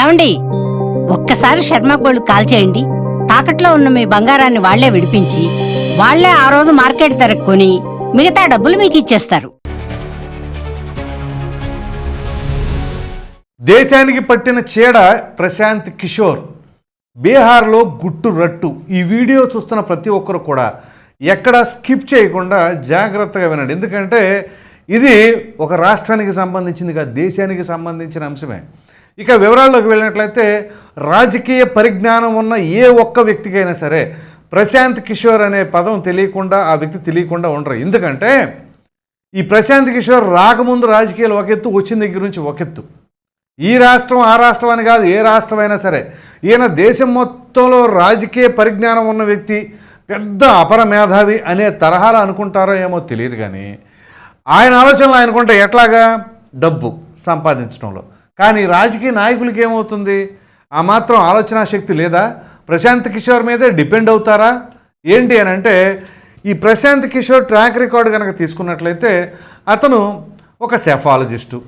ఏమండి? ఒక్కసారి Sharma gold call చేయండి. తాకట్లో ఉన్న మీ బంగారాన్ని వాళ్ళే విడిపించి వాళ్ళే ఆ రోజు మార్కెట్ ధరకు కొని మిగతా డబ్బులు మీకు ఇచ్చేస్తారు. దేశానికి పట్టిన చీడ ప్రశాంత్ కిషోర్. బీహార్లో గుట్టు రట్టు. ఈ వీడియో చూస్తున్న ప్రతి ఒక్కరు కూడా ఎక్కడ స్కిప్ చేయకుండా జాగ్రత్తగా వినండి. ఎందుకంటే ఇది ఒక రాష్ట్రానికి సంబంధించింది కాదు దేశానికి సంబంధించిన అంశమే. ఇక వివరాల్లోకి వెళ్ళినట్లయితే రాజకీయ పరిజ్ఞానం ఉన్న ఏ ఒక్క వ్యక్తికైనా సరే ప్రశాంత్ కిషోర్ అనే పదం తెలియకుండా ఆ వ్యక్తి తెలియకుండా ఉండరు. ఎందుకంటే ఈ ప్రశాంత్ కిషోర్ రాకముందు రాజకీయాలు ఒక ఎత్తు వచ్చిన దగ్గర నుంచి ఒక ఎత్తు. ఈ రాష్ట్రం ఆ రాష్ట్రం అని కాదు ఏ రాష్ట్రమైనా సరే. ఈయన దేశం మొత్తంలో రాజకీయ పరిజ్ఞానం ఉన్న వ్యక్తి పెద్ద అపర మేధావి అనే తరహాలో అనుకుంటారో ఏమో తెలియదు కానీ ఆయన ఆలోచనలు ఆయనకుంటే ఎట్లాగా? డబ్బు సంపాదించడంలో. కానీ రాజకీయ నాయకులకి ఏమవుతుంది? ఆ మాత్రం ఆలోచన శక్తి లేదా? ప్రశాంత్ కిషోర్ మీదే డిపెండ్ అవుతారా? ఏంటి అని అంటే ఈ ప్రశాంత్ కిషోర్ ట్రాక్ రికార్డ్ కనుక తీసుకున్నట్లయితే అతను ఒక సెఫాలజిస్టు.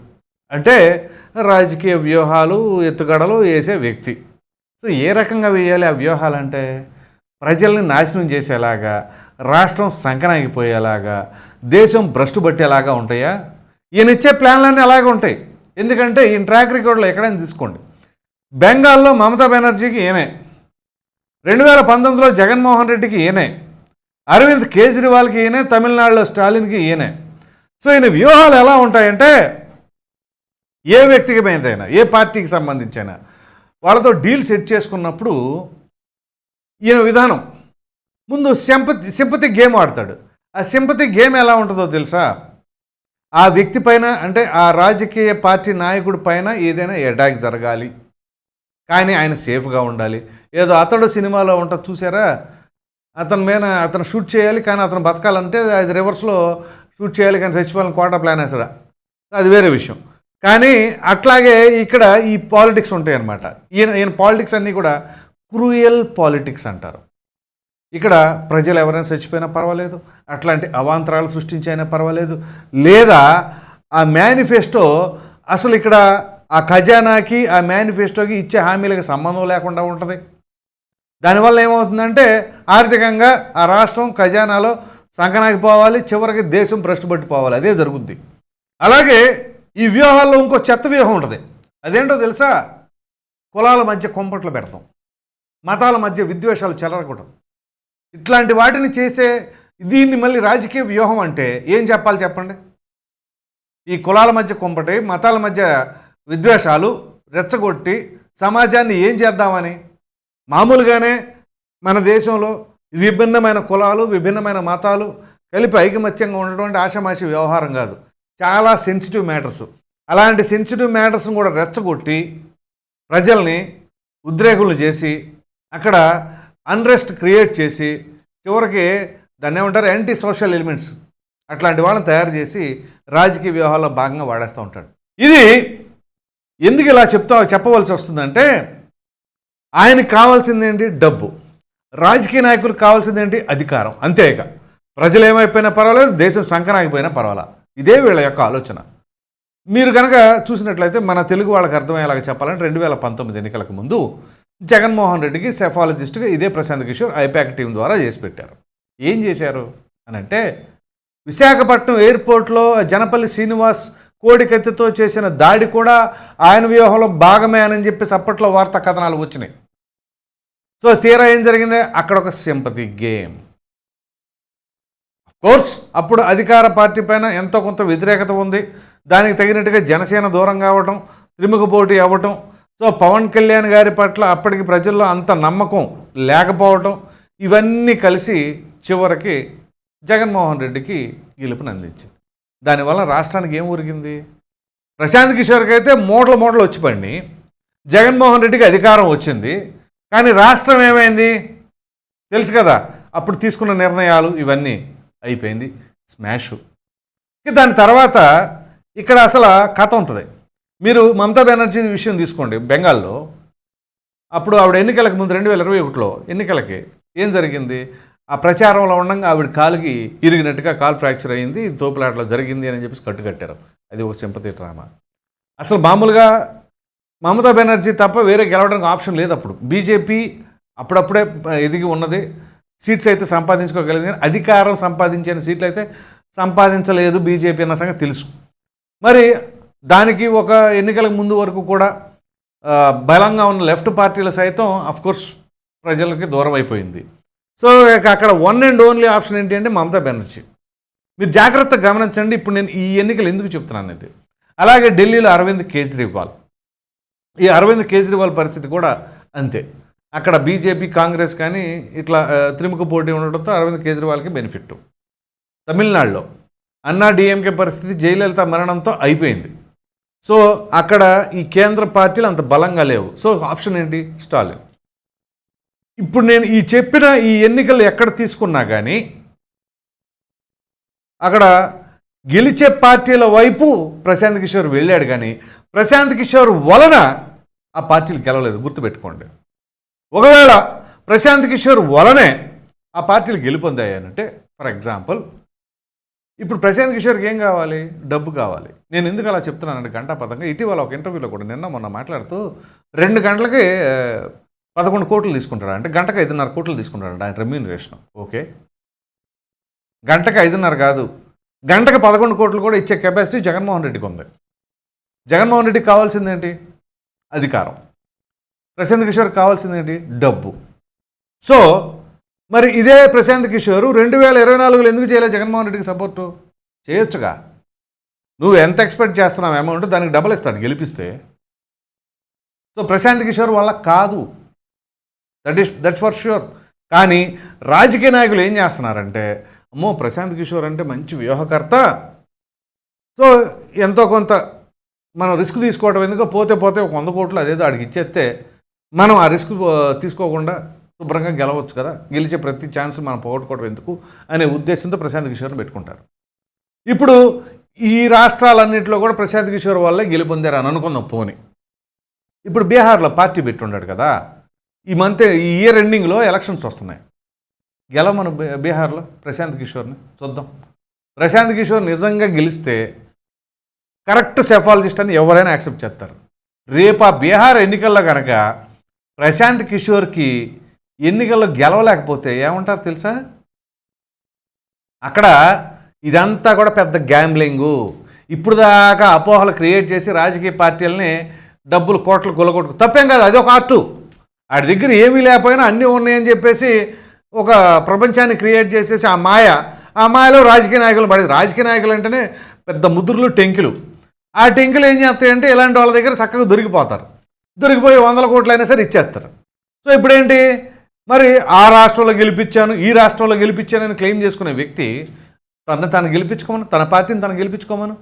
అంటే రాజకీయ వ్యూహాలు ఎత్తుగడలు వేసే వ్యక్తి. సో ఏ రకంగా వేయాలి ఆ వ్యూహాలు అంటే ప్రజల్ని నాశనం చేసేలాగా రాష్ట్రం సంకనాగిపోయేలాగా దేశం భ్రష్టు పట్టేలాగా ఉంటాయా? ఈయన ఇచ్చే ప్లాన్లన్నీ అలాగే ఉంటాయి. ఎందుకంటే ఈయన ట్రాక్ రికార్డులో ఎక్కడైనా తీసుకోండి. బెంగాల్లో మమతా బెనర్జీకి ఈయనే రెండు వేల పంతొమ్మిదిలో జగన్మోహన్ రెడ్డికి ఈయనే అరవింద్ కేజ్రీవాల్కి ఈయనే తమిళనాడులో స్టాలిన్కి ఈయనే సో ఈయన వ్యూహాలు ఎలా ఉంటాయంటే ఏ వ్యక్తికి ఏ పార్టీకి సంబంధించైనా వాళ్ళతో డీల్ సెట్ చేసుకున్నప్పుడు ఈయన విధానం. ముందు సింపతి సింపతి గేమ్ ఆడతాడు. ఆ సింపతి గేమ్ ఎలా ఉంటుందో తెలుసా? ఆ వ్యక్తి పైన అంటే ఆ రాజకీయ పార్టీ నాయకుడి పైన ఏదైనా అటాక్ జరగాలి. కానీ ఆయన సేఫ్గా ఉండాలి. ఏదో అతడు సినిమాలో ఉంటుంది చూసారా? అతని మీద అతను షూట్ చేయాలి కానీ అతను బతకాలంటే అది రివర్స్లో షూట్ చేయాలి కానీ చచ్చిపోవాలని కోట ప్లాన్ వేసాడు అది వేరే విషయం. కానీ అట్లాగే ఇక్కడ ఈ పాలిటిక్స్ ఉంటాయి అన్నమాట ఈయన ఈయన పాలిటిక్స్ అన్నీ కూడా క్రూయల్ పాలిటిక్స్ అంటారు. ఇక్కడ ప్రజలు ఎవరైనా చచ్చిపోయినా పర్వాలేదు. అట్లాంటి అవాంతరాలు సృష్టించైనా పర్వాలేదు. లేదా ఆ మేనిఫెస్టో అసలు ఇక్కడ ఆ ఖజానాకి ఆ మేనిఫెస్టోకి ఇచ్చే హామీలకు సంబంధం లేకుండా ఉంటుంది. దానివల్ల ఏమవుతుందంటే ఆర్థికంగా ఆ రాష్ట్రం ఖజానాలో సంకనాకి పోవాలి చివరికి దేశం భ్రష్టుపట్టిపోవాలి. అదే జరుగుద్ది. అలాగే ఈ వ్యూహాల్లో ఇంకో చెత్త వ్యూహం ఉంటుంది. అదేంటో తెలుసా? కులాల మధ్య కొంపట్లు పెడతాం. మతాల మధ్య విద్వేషాలు చెలరకూడదు ఇట్లాంటి వాటిని చేసే దీన్ని మళ్ళీ రాజకీయ వ్యూహం అంటే ఏం చెప్పాలి చెప్పండి? ఈ కులాల మధ్య కుంపటి మతాల మధ్య విద్వేషాలు రెచ్చగొట్టి సమాజాన్ని ఏం చేద్దామని? మామూలుగానే మన దేశంలో విభిన్నమైన కులాలు విభిన్నమైన మతాలు కలిపి ఐకమత్యంగా ఉండడం ఆషామాషి వ్యవహారం కాదు. చాలా సెన్సిటివ్ మ్యాటర్స్ అలాంటి సెన్సిటివ్ మ్యాటర్స్ని కూడా రెచ్చగొట్టి ప్రజల్ని ఉద్రేకులు చేసి అక్కడ అన్రెస్ట్ క్రియేట్ చేసి చివరికి దాన్ని ఏమంటారు యాంటీ సోషల్ ఎలిమెంట్స్ అట్లాంటి వాళ్ళని తయారు చేసి రాజకీయ వ్యూహాల్లో భాగంగా వాడేస్తూ ఉంటాడు. ఇది ఎందుకు ఇలా చెప్తా చెప్పవలసి వస్తుందంటే ఆయనకు కావాల్సింది ఏంటి? డబ్బు. రాజకీయ నాయకులకు కావాల్సింది ఏంటి? అధికారం. అంతే ఇక. ప్రజలు ఏమైపోయినా పర్వాలేదు దేశం సంకనాగిపోయినా పర్వాలా? ఇదే వీళ్ళ యొక్క ఆలోచన. మీరు కనుక చూసినట్లయితే మన తెలుగు వాళ్ళకి అర్థమయ్యేలాగా చెప్పాలంటే రెండు వేల పంతొమ్మిది ఎన్నికలకు ముందు జగన్మోహన్ రెడ్డికి సెఫాలజిస్ట్గా ఇదే ప్రశాంత్ కిషోర్ ఐపాక్ టీం ద్వారా చేసి పెట్టారు. ఏం చేశారు? అని అంటే విశాఖపట్నం ఎయిర్పోర్ట్లో జనపల్లి శ్రీనివాస్ కోడికత్తితో చేసిన దాడి కూడా ఆయన వ్యూహంలో భాగమే అని చెప్పేసి అప్పట్లో వార్తా కథనాలు వచ్చినాయి. సో తీరా ఏం జరిగింది? అక్కడ ఒక సింపతి గేమ్. కోర్స్ అప్పుడు అధికార పార్టీ పైన ఎంతో కొంత వ్యతిరేకత ఉంది. దానికి తగినట్టుగా జనసేన దూరం కావటం త్రిముఖ పోటీ అవ్వటం సో పవన్ కళ్యాణ్ గారి పట్ల అప్పటికి ప్రజల్లో అంత నమ్మకం లేకపోవటం ఇవన్నీ కలిసి చివరికి జగన్మోహన్ రెడ్డికి గెలుపుని అందించింది. దానివల్ల రాష్ట్రానికి ఏం ఉరిగింది ప్రశాంత్ కిషోర్కి అయితే మూటలు మూటలు వచ్చి పడి జగన్మోహన్ రెడ్డికి అధికారం వచ్చింది. కానీ రాష్ట్రం ఏమైంది? తెలుసు కదా అప్పుడు తీసుకున్న నిర్ణయాలు ఇవన్నీ అయిపోయింది. స్మాష్. దాని తర్వాత ఇక్కడ అసలు కథ ఉంటుంది. మీరు మమతా బెనర్జీ విషయం తీసుకోండి బెంగాల్లో. అప్పుడు ఆవిడ ఎన్నికలకు ముందు రెండు వేల ఇరవై ఒకటిలో ఎన్నికలకి ఏం జరిగింది? ఆ ప్రచారంలో ఉండగా ఆవిడ కాలుకి ఇరిగినట్టుగా కాలు ఫ్రాక్చర్ అయింది తోపులాటలో జరిగింది అని చెప్పేసి కట్టుకట్టారు అది ఒక సింపతి డ్రామా. అసలు మామూలుగా మమతా బెనర్జీ తప్ప వేరే గెలవడానికి ఆప్షన్ లేదు అప్పుడు. బీజేపీ అప్పుడప్పుడే ఎదిగి ఉన్నది. సీట్స్ అయితే సంపాదించుకోగలిగింది. కానీ అధికారం సంపాదించిన సీట్లు అయితే సంపాదించలేదు బీజేపీ అన్న సంగతి తెలుసు. మరి దానికి ఒక ఎన్నికలకు ముందు వరకు కూడా బలంగా ఉన్న లెఫ్ట్ పార్టీలు సైతం అఫ్కోర్స్ ప్రజలకి దూరం అయిపోయింది. సో అక్కడ వన్ అండ్ ఓన్లీ ఆప్షన్ ఏంటి అంటే మమతా బెనర్జీ. మీరు జాగ్రత్తగా గమనించండి ఇప్పుడు నేను ఈ ఎన్నికలు ఎందుకు చెప్తున్నాను అనేది. అలాగే ఢిల్లీలో అరవింద్ కేజ్రీవాల్. ఈ అరవింద్ కేజ్రీవాల్ పరిస్థితి కూడా అంతే. అక్కడ బీజేపీ కాంగ్రెస్ కానీ ఇట్లా త్రిముఖ పోటీ ఉండడంతో అరవింద్ కేజ్రీవాల్కి బెనిఫిట్. తమిళనాడులో. అన్నా డిఎంకే పరిస్థితి జయలలిత మరణంతో అయిపోయింది. సో అక్కడ ఈ కేంద్ర పార్టీలు అంత బలంగా లేవు. సో ఆప్షన్ ఏంటి? స్టాలిన్. ఇప్పుడు నేను ఈ చెప్పిన ఈ ఎన్నికలు ఎక్కడ తీసుకున్నా కానీ అక్కడ గెలిచే పార్టీల వైపు ప్రశాంత్ కిషోర్ వెళ్ళాడు కానీ ప్రశాంత్ కిషోర్ వలన ఆ పార్టీలు గెలవలేదు. గుర్తుపెట్టుకోండి. ఒకవేళ ప్రశాంత్ కిషోర్ వలనే ఆ పార్టీలు గెలుపొందాయనంటే ఫర్ ఎగ్జాంపుల్ ఇప్పుడు ప్రశాంత్ కిషోర్కి ఏం కావాలి? డబ్బు కావాలి. నేను ఎందుకు అలా చెప్తున్నానంటే గంటా పదంగా ఇటీవల ఒక ఇంటర్వ్యూలో కూడా నిన్న మొన్న మాట్లాడుతూ రెండు గంటలకి పదకొండు కోట్లు తీసుకుంటాడు అంటే గంటకు ఐదున్నర కోట్లు తీసుకుంటాడు ఆయన రెమ్యూనరేషన్. ఓకే. గంటకు ఐదున్నర కాదు. గంటకు పదకొండు కోట్లు కూడా ఇచ్చే కెపాసిటీ జగన్మోహన్ రెడ్డికి ఉంది. జగన్మోహన్ రెడ్డికి కావాల్సింది ఏంటి? అధికారం. ప్రశాంత్ కిషోర్ కావాల్సింది ఏంటి? డబ్బు. సో మరి ఇదే ప్రశాంత్ కిషోర్ రెండు వేల ఇరవై నాలుగులో ఎందుకు చేయలేదు జగన్మోహన్ రెడ్డికి సపోర్టు చేయొచ్చుగా. నువ్వు ఎంత ఎక్స్పెక్ట్ చేస్తున్నావు అమౌంట్ దానికి డబల్ ఇస్తాడు గెలిపిస్తే. సో ప్రశాంత్ కిషోర్ వల్ల కాదు. That is that's for sure కానీ రాజకీయ నాయకులు ఏం చేస్తున్నారంటే అమ్మో ప్రశాంత్ కిషోర్ అంటే మంచి వ్యూహకర్త. సో ఎంతో కొంత మనం రిస్క్ తీసుకోవడం ఎందుకు పోతే పోతే ఒక వంద కోట్లు అదేదో ఆడికి ఇచ్చేస్తే మనం ఆ రిస్క్ తీసుకోకుండా శుభ్రంగా గెలవచ్చు కదా? గెలిచే ప్రతి ఛాన్స్ మనం పోగొట్టుకోవడం ఎందుకు? అనే ఉద్దేశంతో ప్రశాంత్ కిషోర్ని పెట్టుకుంటారు. ఇప్పుడు ఈ రాష్ట్రాలన్నింటిలో కూడా ప్రశాంత్ కిషోర్ వల్లే గెలుపొందారు అని అనుకుందాం పోని. ఇప్పుడు బీహార్లో పార్టీ పెట్టుండాడు కదా? ఈ మంత్ ఈ ఇయర్ ఎండింగ్లో ఎలక్షన్స్ వస్తున్నాయి. గెలవమను బీహార్లో ప్రశాంత్ కిషోర్ని? చూద్దాం. ప్రశాంత్ కిషోర్ నిజంగా గెలిస్తే కరెక్ట్ సెఫాలజిస్ట్ అని ఎవరైనా యాక్సెప్ట్ చేస్తారు. రేపు ఆ బీహార్ ఎన్నికల్లో కనుక ప్రశాంత్ కిషోర్కి ఎన్నికల్లో గెలవలేకపోతే ఏమంటారు తెలుసా? అక్కడ ఇదంతా కూడా పెద్ద గ్యాంబ్లింగు. ఇప్పుడు దాకా అపోహలు క్రియేట్ చేసి రాజకీయ పార్టీలని డబ్బులు కోట్లు కొలగొట్టు తప్పేం కాదు అది ఒక ఆర్టు. ఆడి దగ్గర ఏమీ లేకపోయినా అన్నీ ఉన్నాయని చెప్పేసి ఒక ప్రపంచాన్ని క్రియేట్ చేసేసి ఆ మాయ ఆ మాయలో రాజకీయ నాయకులు పడేది. రాజకీయ నాయకులు అంటేనే పెద్ద ముద్రలు టెంకులు. ఆ టెంకులు ఏం చేస్తాయంటే ఇలాంటి వాళ్ళ దగ్గర చక్కగా దొరికిపోతారు. దొరికిపోయి వందల కోట్లు అయినా సరే ఇచ్చేస్తారు. సో ఇప్పుడేంటి? మరి ఆ రాష్ట్రంలో గెలిపించాను ఈ రాష్ట్రంలో గెలిపించానని క్లెయిమ్ చేసుకునే వ్యక్తి తనని తను గెలిపించుకోమను తన పార్టీని తను గెలిపించుకోమను.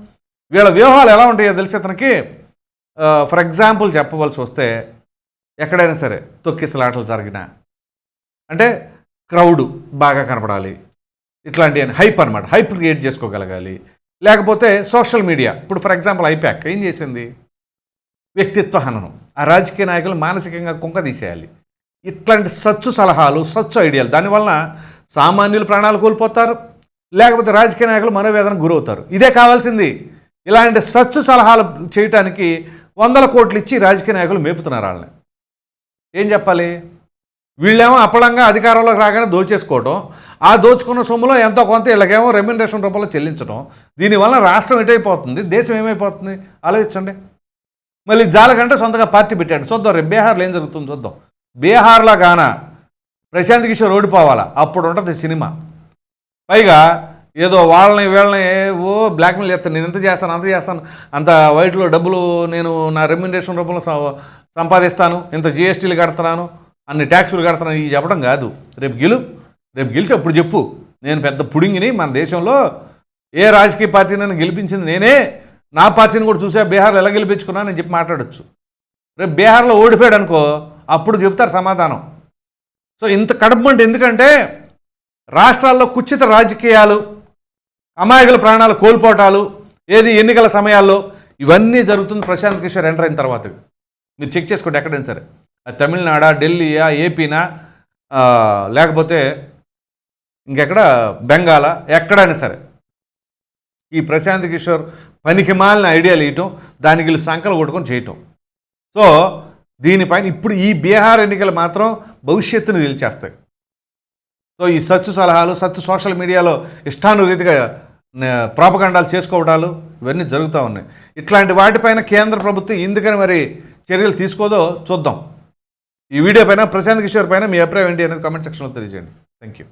వీళ్ళ వ్యూహాలు ఎలా ఉంటాయో తెలిసి అతనికి ఫర్ ఎగ్జాంపుల్ చెప్పవలసి వస్తే ఎక్కడైనా సరే తొక్కిసలాటలు జరిగినా అంటే క్రౌడ్ బాగా కనపడాలి ఇట్లాంటి హైప్ అనమాట హైప్ క్రియేట్ చేసుకోగలగాలి. లేకపోతే సోషల్ మీడియా ఇప్పుడు ఫర్ ఎగ్జాంపుల్ ఐప్యాక్ ఏం చేసింది? వ్యక్తిత్వ హననం ఆ రాజకీయ నాయకులు మానసికంగా కుంక తీసేయాలి. ఇట్లాంటి సచ్చు సలహాలు సచ్చు ఐడియాలు. దానివల్ల సామాన్యులు ప్రాణాలు కోల్పోతారు. లేకపోతే రాజకీయ నాయకులు మనోవేదన గురవుతారు. ఇదే కావాల్సింది. ఇలాంటి సచ్చు సలహాలు చేయటానికి వందల కోట్లు ఇచ్చి రాజకీయ నాయకులు మేపుతున్నారు వాళ్ళని. ఏం చెప్పాలి? వీళ్ళేమో అప్పడంగా అధికారంలోకి రాగానే దోచేసుకోవడం ఆ దోచుకున్న సొమ్ములో ఎంతో కొంత వీళ్ళకేమో రెమ్యునరేషన్ రూపంలో చెల్లించడం దీనివల్ల రాష్ట్రం ఎటైపోతుంది? దేశం ఏమైపోతుంది? ఆలోచించండి. మళ్ళీ జాలకంటే సొంతగా పార్టీ పెట్టాడు. చూద్దాం రేపు బీహార్లో ఏం జరుగుతుందో చూద్దాం. బీహార్లో గాన ప్రశాంత్ కిషోర్ ఓడిపోవాలా? అప్పుడు ఉంటుంది సినిమా. పైగా ఏదో వాళ్ళని వీళ్ళని ఓ బ్లాక్మెయిల్ చేస్తాను నేను ఎంత చేస్తాను అంత చేస్తాను. అంత వైట్లో డబ్బులు నేను నా రెమ్యునరేషన్ రూపంలో సంపాదిస్తాను. ఇంత జిఎస్టీలు కడుతున్నాను. అన్ని ట్యాక్సులు కడుతున్నాను. ఇవి చెప్పడం కాదు. రేపు గెలు రేపు గెలిచి అప్పుడు చెప్పు. నేను పెద్ద పుడింగిని మన దేశంలో ఏ రాజకీయ పార్టీని గెలిపించింది నేనే. నా పార్టీని కూడా చూసా బీహార్లో ఎలా గెలిపించుకున్నా నేను చెప్పి మాట్లాడొచ్చు. రేపు బీహార్లో ఓడిపోయాడు అనుకో అప్పుడు చెప్తారు సమాధానం. సో ఇంత కడపమంటే ఎందుకంటే రాష్ట్రాల్లో కుచిత రాజకీయాలు అమాయకుల ప్రాణాలు కోల్పోవటాలు ఏది ఎన్నికల సమయాల్లో ఇవన్నీ జరుగుతుంది ప్రశాంత్ కిషోర్ ఎంటర్ అయిన తర్వాత. మీరు చెక్ చేసుకోండి ఎక్కడైనా సరే. అది తమిళనాడా ఢిల్లీయా ఏపీనా లేకపోతే ఇంకెక్కడ? బెంగాలా ఎక్కడైనా సరే. ఈ ప్రశాంత్ కిషోర్ పనికి మాలిన ఐడియాలు ఇవ్వటం దానికి వీళ్ళు సంకలు కొట్టుకొని చేయటం. సో దీనిపైన ఇప్పుడు ఈ బీహార్ ఎన్నికలు మాత్రం భవిష్యత్తును నిలిచేస్తాయి. సో ఈ సచ్చు సలహాలు సచ్చు సోషల్ మీడియాలో ఇష్టానురీతిగా ప్రాపగండాలు చేసుకోవడాలు ఇవన్నీ జరుగుతూ ఉన్నాయి. ఇట్లాంటి వాటిపైన కేంద్ర ప్రభుత్వం ఎందుకని మరి చర్యలు తీసుకోదో చూద్దాం. ఈ వీడియో పైన ప్రశాంత్ కిషోర్ పైన మీ అభిప్రాయం ఏంటి అనేది కామెంట్ సెక్షన్లో తెలియజేయండి. Thank you